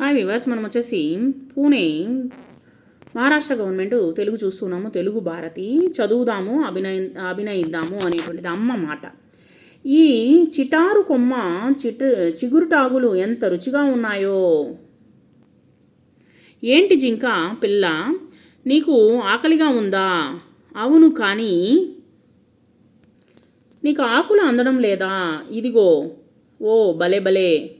Hi viewers మనం వచ్చేసి Pune Maharashtra government Telugu చూస్తున్నాము. తెలుగు భారతి. చదువుదాము అభినయ అభినయిద్దాము అనేటువంటిది అమ్మ మాట. ఈ చిటారు కొమ్మ చిట చిగురుటాగులు ఎంత రుచిగా ఉన్నాయో. ఏంటి జింక పిల్ల? నీకు ఆకలిగా ఉందా? అవును కానీ నీకు ఆకులు అందడం లేదా? ఇదిగో ఓ భలే భలే.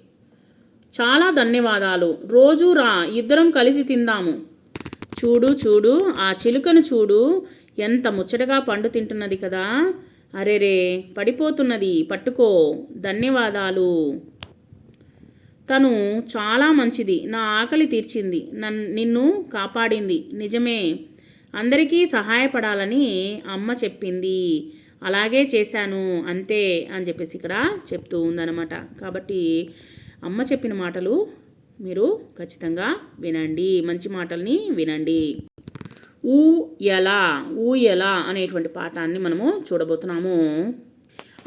చాలా ధన్యవాదాలు. రోజు రా ఇద్దరం కలిసి తిందాము. చూడు చూడు ఆ చిలుకను చూడు. ఎంత ముచ్చటగా పండు తింటున్నది కదా. అరేరే పడిపోతున్నది పట్టుకో. ధన్యవాదాలు. తను చాలా మంచిది. నా ఆకలి తీర్చింది. నన్ నిన్ను కాపాడింది. నిజమే. అందరికీ సహాయపడాలని అమ్మ చెప్పింది. అలాగే చేశాను. అంతే అని చెప్పేసి ఇక్కడ చెప్తూ ఉందన్నమాట. కాబట్టి అమ్మ చెప్పిన మాటలు మీరు ఖచ్చితంగా వినండి. మంచి మాటల్ని వినండి. ఊ ఎలా ఊ ఎలా అనేటువంటి పాఠాన్ని మనము చూడబోతున్నాము.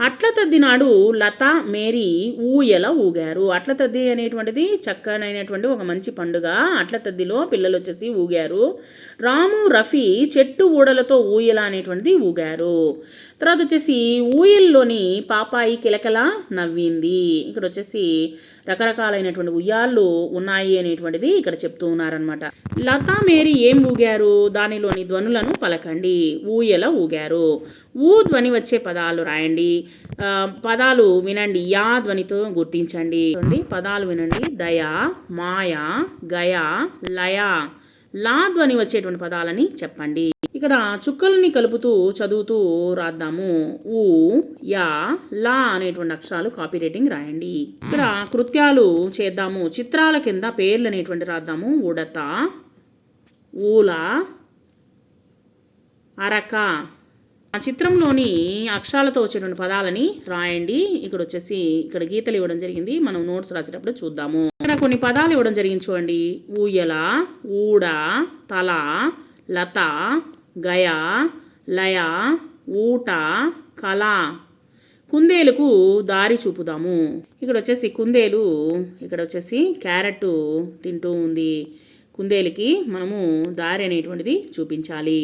అట్ల తద్ది నాడు లత మేరీ ఊయల ఊగారు. అట్ల తద్ది అనేటువంటిది చక్కనైనటువంటి ఒక మంచి పండుగ. అట్ల తద్దిలో పిల్లలు వచ్చేసి ఊగారు. రాము రఫీ చెట్టు ఊడలతో ఊయల అనేటువంటిది ఊగారు. తర్వాత వచ్చేసి ఊయల్లోని పాపాయి కిలకల నవ్వింది. ఇక్కడ వచ్చేసి రకరకాలైనటువంటి ఉయ్యాళ్ళు ఉన్నాయి అనేటువంటిది ఇక్కడ చెప్తూ ఉన్నారనమాట లతా మేరీ ఏం ఊగారు? దానిలోని ధ్వనులను పలకండి. ఊయల ఊగారు. ఊ ధ్వని వచ్చే పదాలు రాయండి. పదాలు వినండి. యా ధ్వనితో గుర్తించండి. చూడండి పదాలు వినండి. దయ మాయ గయా లయా. లా ధ్వని వచ్చేటువంటి పదాలని చెప్పండి. ఇక్కడ చుక్కల్ని కలుపుతూ చదువుతూ రాద్దాము. ఊ యా లా అనేటువంటి అక్షరాలు కాపీ రైటింగ్ రాయండి. ఇక్కడ కృత్యాలు చేద్దాము. చిత్రాల కింద పేర్లు అనేటువంటి రాద్దాము. ఉడత ఊల అరక. ఆ చిత్రంలోని అక్షరాలతో వచ్చేటువంటి పదాలని రాయండి. ఇక్కడ వచ్చేసి ఇక్కడ గీతలు ఇవ్వడం జరిగింది. మనం నోట్స్ రాసేటప్పుడు చూద్దాము. ఇక్కడ కొన్ని పదాలు ఇవ్వడం జరిగింది చూడండి. ఊయల ఊడ తల లత గయ లయ ఊట కళ. కుందేలుకు దారి చూపుదాము. ఇక్కడ వచ్చేసి కుందేలు ఇక్కడ వచ్చేసి క్యారెట్ తింటూ ఉంది. కుందేలుకి మనము దారి అనేటువంటిది చూపించాలి.